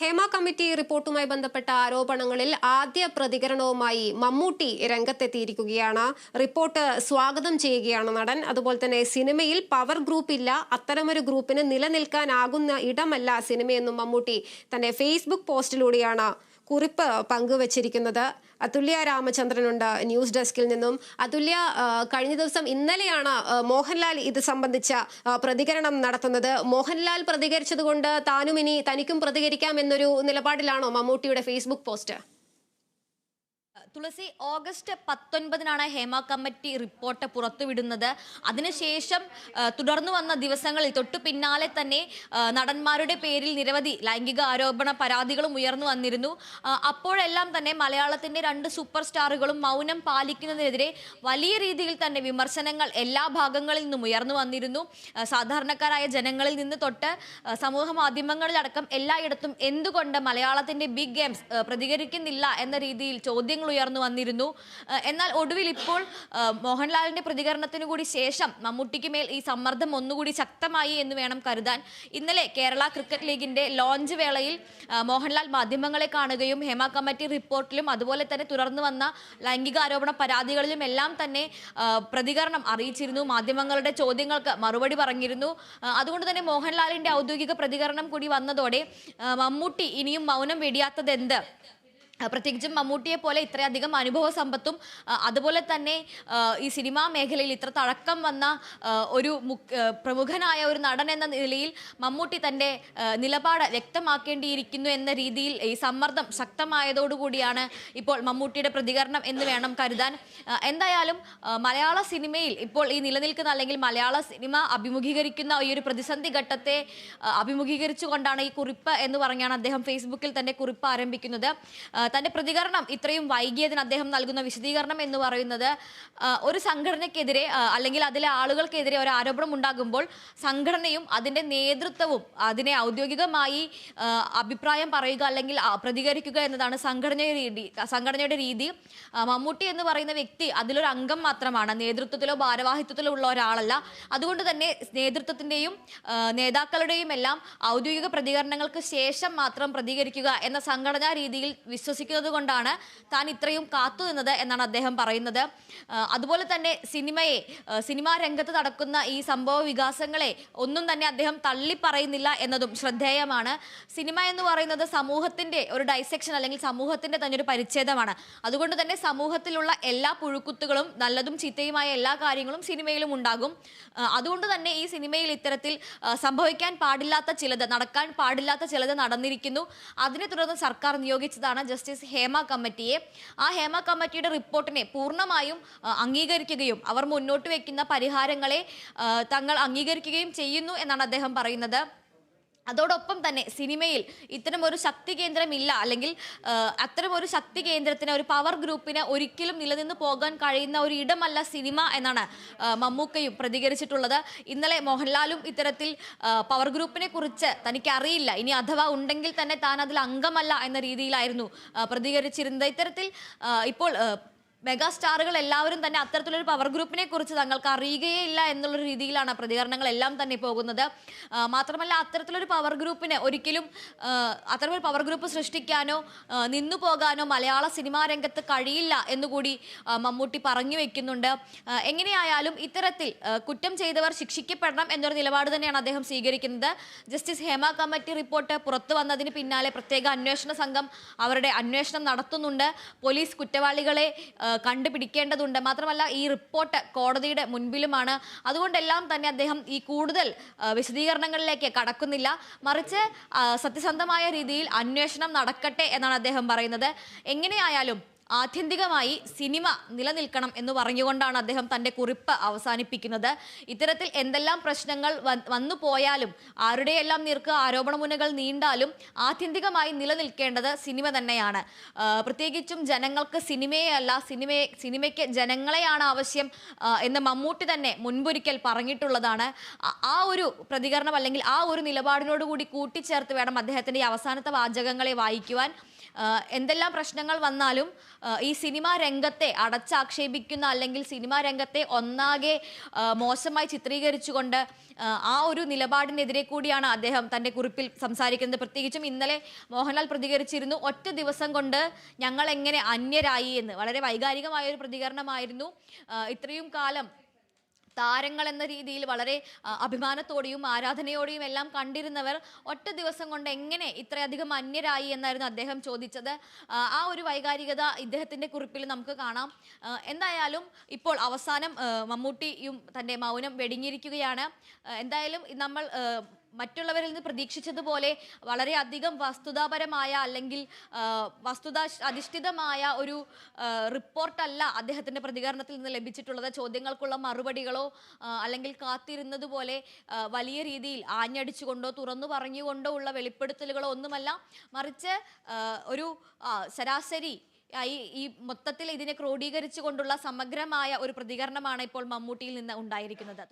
Hema committee റിപ്പോർട്ടുമായി ബന്ധപ്പെട്ട ആരോപണങ്ങളിൽ ആദ്യ പ്രതികരണവുമായി മമ്മൂട്ടി രംഗത്തെത്തിയിരിക്കുകയാണ്. റിപ്പോർട്ട് സ്വാഗതം ചെയ്യുകയാണ് നടൻ. അതുപോലെ തന്നെ സിനിമയിൽ പവർ ഗ്രൂപ്പ് ഇല്ല അത്തരമൊരു ഗ്രൂപ്പിന് നിലനിൽക്കാനാകുന്ന ഇടമല്ല സിനിമയെന്നും മമ്മൂട്ടി തന്റെ ഫേസ്ബുക്ക് പോസ്റ്റിലൂടെയാണ് കുറിപ്പ് പങ്കുവച്ചിരിക്കുന്നത് അതുല്യ രാമചന്ദ്രനുണ്ട് ന്യൂസ് ഡെസ്കിൽ നിന്നും. അതുല്യ കഴിഞ്ഞ ദിവസം ഇന്നലെയാണ് മോഹൻലാൽ ഇത് സംബന്ധിച്ച പ്രതികരണം നടത്തുന്നത്. മോഹൻലാൽ പ്രതികരിച്ചതുകൊണ്ട് താനും ഇനി തനിക്കും പ്രതികരിക്കാം എന്നൊരു നിലപാടിലാണോ മമ്മൂട്ടിയുടെ ഫേസ്ബുക്ക് പോസ്റ്റ്? തുളസി ഓഗസ്റ്റ് പത്തൊൻപതിനാണ് ഹേമ കമ്മിറ്റി റിപ്പോർട്ട് പുറത്തുവിടുന്നത്. അതിനുശേഷം തുടർന്നു വന്ന ദിവസങ്ങളിൽ തൊട്ടു പിന്നാലെ തന്നെ നടന്മാരുടെ പേരിൽ നിരവധി ലൈംഗിക ആരോപണ പരാതികളും ഉയർന്നു വന്നിരുന്നു. അപ്പോഴെല്ലാം തന്നെ മലയാളത്തിന്റെ രണ്ട് സൂപ്പർ സ്റ്റാറുകളും മൗനം പാലിക്കുന്നതിനെതിരെ വലിയ രീതിയിൽ തന്നെ വിമർശനങ്ങൾ എല്ലാ ഭാഗങ്ങളിൽ നിന്നും ഉയർന്നു വന്നിരുന്നു. സാധാരണക്കാരായ ജനങ്ങളിൽ നിന്ന് തൊട്ട് സമൂഹ മാധ്യമങ്ങളിലടക്കം എല്ലായിടത്തും എന്തുകൊണ്ട് മലയാളത്തിന്റെ ബിഗ് ഗെയിംസ് പ്രതികരിക്കുന്നില്ല എന്ന രീതിയിൽ ചോദ്യങ്ങൾ ഉയർന്നു വന്നിരുന്നു. എന്നാൽ ഒടുവിൽ ഇപ്പോൾ മോഹൻലാലിന്റെ പ്രതികരണത്തിനു കൂടി ശേഷം മമ്മൂട്ടിക്ക് മേൽ ഈ സമ്മർദ്ദം ഒന്നുകൂടി ശക്തമായി എന്ന് വേണം കരുതാൻ. ഇന്നലെ കേരള ക്രിക്കറ്റ് ലീഗിന്റെ ലോഞ്ച് വേളയിൽ മോഹൻലാൽ മാധ്യമങ്ങളെ കാണുകയും ഹേമ കമ്മിറ്റി റിപ്പോർട്ടിലും അതുപോലെ തന്നെ തുടർന്ന് വന്ന ലൈംഗികാരോപണ പരാതികളിലും എല്ലാം തന്നെ പ്രതികരണം അറിയിച്ചിരുന്നു. മാധ്യമങ്ങളുടെ ചോദ്യങ്ങൾക്ക് മറുപടി പറഞ്ഞിരുന്നു. അതുകൊണ്ട് തന്നെ മോഹൻലാലിന്റെ ഔദ്യോഗിക പ്രതികരണം കൂടി വന്നതോടെ മമ്മൂട്ടി ഇനിയും മൗനം വെടിയാത്തത് എന്ത് ആ, പ്രത്യേകിച്ചും മമ്മൂട്ടിയെ പോലെ ഇത്രയധികം അനുഭവ സമ്പത്തും അതുപോലെ തന്നെ ഈ സിനിമാ മേഖലയിൽ ഇത്ര തഴക്കം വന്ന ഒരു പ്രമുഖനായ ഒരു നടൻ എന്ന നിലയിൽ മമ്മൂട്ടി തന്റെ നിലപാട് വ്യക്തമാക്കേണ്ടിയിരിക്കുന്നു എന്ന രീതിയിൽ ഈ സമ്മർദ്ദം ശക്തമായതോടുകൂടിയാണ് ഇപ്പോൾ മമ്മൂട്ടിയുടെ പ്രതികരണം എന്ന് വേണം കരുതാൻ. എന്തായാലും മലയാള സിനിമയിൽ ഇപ്പോൾ ഈ നിലനിൽക്കുന്ന അല്ലെങ്കിൽ മലയാള സിനിമ അഭിമുഖീകരിക്കുന്ന ഈ ഒരു പ്രതിസന്ധി ഘട്ടത്തെ അഭിമുഖീകരിച്ചുകൊണ്ടാണ് ഈ കുറിപ്പ് എന്ന് പറഞ്ഞാണ് അദ്ദേഹം ഫേസ്ബുക്കിൽ തന്റെ കുറിപ്പ് ആരംഭിക്കുന്നത്. തന്റെ പ്രതികരണം ഇത്രയും വൈകിയതിന് അദ്ദേഹം നൽകുന്ന വിശദീകരണം എന്ന് പറയുന്നത് ഒരു സംഘടനയ്ക്കെതിരെ അല്ലെങ്കിൽ അതിലെ ആളുകൾക്കെതിരെ ഒരു ആരോപണം ഉണ്ടാകുമ്പോൾ സംഘടനയും അതിന്റെ നേതൃത്വവും അതിനെ ഔദ്യോഗികമായി അഭിപ്രായം പറയുക അല്ലെങ്കിൽ പ്രതികരിക്കുക എന്നതാണ് സംഘടനയുടെ രീതി സംഘടനയുടെ രീതി. മമ്മൂട്ടി എന്ന് പറയുന്ന വ്യക്തി അതിലൊരു അംഗം മാത്രമാണ് നേതൃത്വത്തിലോ ഭാരവാഹിത്വത്തിലോ ഉള്ള ഒരാളല്ല. അതുകൊണ്ട് തന്നെ നേതൃത്വത്തിന്റെയും നേതാക്കളുടെയും എല്ലാം ഔദ്യോഗിക പ്രതികരണങ്ങൾക്ക് ശേഷം മാത്രം പ്രതികരിക്കുക എന്ന സംഘടനാ രീതിയിൽ വിശ്വസിക്കുന്നത് കൊണ്ടാണ് താൻ ഇത്രയും കാത്തുനിന്നത് എന്നാണ് അദ്ദേഹം പറയുന്നത്. അതുപോലെ തന്നെ സിനിമയെ സിനിമാ രംഗത്ത് നടക്കുന്ന ഈ സംഭവ വികാസങ്ങളെ ഒന്നും തന്നെ അദ്ദേഹം തള്ളി പറയുന്നില്ല എന്നതും ശ്രദ്ധേയമാണ്. സിനിമ എന്ന് പറയുന്നത് സമൂഹത്തിന്റെ ഒരു ഡൈസെക്ഷൻ അല്ലെങ്കിൽ സമൂഹത്തിന്റെ തന്നെ ഒരു പരിച്ഛേദമാണ്. അതുകൊണ്ട് തന്നെ സമൂഹത്തിലുള്ള എല്ലാ പുഴുക്കുത്തുകളും നല്ലതും ചീത്തയുമായ എല്ലാ കാര്യങ്ങളും സിനിമയിലും ഉണ്ടാകും. അതുകൊണ്ട് തന്നെ ഈ സിനിമയിൽ ഇത്തരത്തിൽ സംഭവിക്കാൻ പാടില്ലാത്ത ചിലത് നടക്കാൻ പാടില്ലാത്ത ചിലത് നടന്നിരിക്കുന്നു. അതിനെ തുടർന്ന് സർക്കാർ നിയോഗിച്ചതാണ് ജസ്റ്റിസ് ഹേമ കമ്മിറ്റിയെ. ആ ഹേമ കമ്മിറ്റിയുടെ റിപ്പോർട്ടിനെ പൂർണമായും അംഗീകരിക്കുകയും അവർ മുന്നോട്ട് വയ്ക്കുന്ന പരിഹാരങ്ങളെ തങ്ങൾ അംഗീകരിക്കുകയും ചെയ്യുന്നു എന്നാണ് അദ്ദേഹം പറയുന്നത്. അതോടൊപ്പം തന്നെ സിനിമയിൽ ഇത്തരം ഒരു ശക്തി കേന്ദ്രമില്ല അല്ലെങ്കിൽ അത്തരമൊരു അത്തരം ഒരു ശക്തി കേന്ദ്രത്തിന് ഒരു പവർ ഗ്രൂപ്പിന് ഒരിക്കലും നിലനിന്ന് പോകാൻ കഴിയുന്ന ഒരു ഇടമല്ല സിനിമ എന്നാണ് മമ്മൂക്കയും പ്രതികരിച്ചിട്ടുള്ളത്. ഇന്നലെ മോഹൻലാലും ഇത്തരത്തിൽ പവർ ഗ്രൂപ്പിനെ കുറിച്ച് തനിക്ക് അറിയില്ല ഇനി അഥവാ ഉണ്ടെങ്കിൽ തന്നെ താൻ അതിൽ അംഗമല്ല എന്ന രീതിയിലായിരുന്നു പ്രതികരിച്ചിരുന്നത്. ഇത്തരത്തിൽ ഇപ്പോൾ മെഗാസ്റ്റാറുകൾ എല്ലാവരും തന്നെ അത്തരത്തിലൊരു പവർ ഗ്രൂപ്പിനെ കുറിച്ച് തങ്ങൾക്ക് അറിയുകയേ ഇല്ല എന്നുള്ള രീതിയിലാണ് പ്രതികരണങ്ങൾ എല്ലാം തന്നെ പോകുന്നത്. മാത്രമല്ല അത്തരത്തിലൊരു പവർ ഗ്രൂപ്പിന് ഒരിക്കലും അത്തരമൊരു പവർ ഗ്രൂപ്പ് സൃഷ്ടിക്കാനോ നിന്നു പോകാനോ മലയാള സിനിമാ രംഗത്ത് കഴിയില്ല എന്നുകൂടി മമ്മൂട്ടി പറഞ്ഞു വെക്കുന്നുണ്ട്. എങ്ങനെയായാലും ഇത്തരത്തിൽ കുറ്റം ചെയ്തവർ ശിക്ഷിക്കപ്പെടണം എന്നൊരു നിലപാട് തന്നെയാണ് അദ്ദേഹം സ്വീകരിക്കുന്നത്. ജസ്റ്റിസ് ഹേമ കമ്മിറ്റി റിപ്പോർട്ട് പുറത്തു വന്നതിന് പിന്നാലെ പ്രത്യേക അന്വേഷണ സംഘം അവരുടെ അന്വേഷണം നടത്തുന്നുണ്ട്. പോലീസ് കുറ്റവാളികളെ കണ്ടുപിടിക്കേണ്ടതുണ്ട്. മാത്രമല്ല ഈ റിപ്പോർട്ട് കോടതിയുടെ മുൻപിലുമാണ്. അതുകൊണ്ടെല്ലാം തന്നെ അദ്ദേഹം ഈ കൂടുതൽ വിശദീകരണങ്ങളിലേക്ക് കടക്കുന്നില്ല. മറിച്ച് സത്യസന്ധമായ രീതിയിൽ അന്വേഷണം നടക്കട്ടെ എന്നാണ് അദ്ദേഹം പറയുന്നത്. എങ്ങനെയായാലും ആത്യന്തികമായി സിനിമ നിലനിൽക്കണം എന്ന് പറഞ്ഞുകൊണ്ടാണ് അദ്ദേഹം തന്റെ കുറിപ്പ് അവസാനിപ്പിക്കുന്നത്. ഇത്തരത്തിൽ എന്തെല്ലാം പ്രശ്നങ്ങൾ വന്നു പോയാലും ആരുടെയെല്ലാം നീർക്ക് ആരോപണമുനകൾ നീണ്ടാലും ആത്യന്തികമായി നിലനിൽക്കേണ്ടത് സിനിമ തന്നെയാണ്. പ്രത്യേകിച്ചും ജനങ്ങൾക്ക് സിനിമയെ സിനിമയെ സിനിമയ്ക്ക് ജനങ്ങളെയാണ് ആവശ്യം എന്ന് മമ്മൂട്ടി തന്നെ മുൻപൊരിക്കൽ പറഞ്ഞിട്ടുള്ളതാണ്. ആ- ഒരു പ്രതികരണം അല്ലെങ്കിൽ ആ ഒരു നിലപാടിനോടുകൂടി കൂട്ടിച്ചേർത്ത് വേണം അദ്ദേഹത്തിന്റെ അവസാനത്തെ വാചകങ്ങളെ വായിക്കുവാൻ. എന്തെല്ലാം പ്രശ്നങ്ങൾ വന്നാലും ഈ സിനിമാ രംഗത്തെ അടച്ചാക്ഷേപിക്കുന്ന അല്ലെങ്കിൽ സിനിമാ രംഗത്തെ ഒന്നാകെ മോശമായി ചിത്രീകരിച്ചുകൊണ്ട് ആ, ഒരു നിലപാടിനെതിരെ കൂടിയാണ് അദ്ദേഹം തന്റെ കുറിപ്പിൽ സംസാരിക്കുന്നത്. പ്രത്യേകിച്ചും ഇന്നലെ മോഹൻലാൽ പ്രതികരിച്ചിരുന്നു. ഒറ്റ ദിവസം കൊണ്ട് ഞങ്ങൾ എങ്ങനെ അന്യരായി എന്ന്. വളരെ വൈകാരികമായ ഒരു പ്രതികരണമായിരുന്നു ഇത്രയും കാലം താരങ്ങൾ എന്ന രീതിയിൽ വളരെ അഭിമാനത്തോടെയും ആരാധനയോടെയും എല്ലാം കണ്ടിരുന്നവർ ഒറ്റ ദിവസം കൊണ്ട് എങ്ങനെ ഇത്രയധികം അന്യരായി എന്നായിരുന്നു അദ്ദേഹം ചോദിച്ചത്. ആ, ഒരു വൈകാരികത ഇദ്ദേഹത്തിന്റെ കുറിപ്പിൽ നമുക്ക് കാണാം. എന്തായാലും ഇപ്പോൾ അവസാനം മമ്മൂട്ടിയും തന്റെ മൗനം വെടിഞ്ഞിരിക്കുകയാണ്. എന്തായാലും നമ്മൾ മറ്റുള്ളവരിൽ നിന്ന് പ്രതീക്ഷിച്ചതുപോലെ വളരെയധികം വസ്തുതാപരമായ അല്ലെങ്കിൽ വസ്തുതാ അധിഷ്ഠിതമായ ഒരു റിപ്പോർട്ടല്ല അദ്ദേഹത്തിന്റെ പ്രതികരണത്തിൽ നിന്ന് ലഭിച്ചിട്ടുള്ളത്. ചോദ്യങ്ങൾക്കുള്ള മറുപടികളോ അല്ലെങ്കിൽ കാത്തിരുന്നത് പോലെ വലിയ രീതിയിൽ ആഞ്ഞടിച്ചുകൊണ്ടോ തുറന്നു പറഞ്ഞുകൊണ്ടോ ഉള്ള വെളിപ്പെടുത്തലുകളോ ഒന്നുമല്ല. മറിച്ച് ഒരു ശരാശരി ആയി ഈ മൊത്തത്തിൽ ഇതിനെ ക്രോഡീകരിച്ചു കൊണ്ടുള്ള സമഗ്രമായ ഒരു പ്രതികരണമാണ് ഇപ്പോൾ മമ്മൂട്ടിയിൽ നിന്ന് ഉണ്ടായിരിക്കുന്നത്.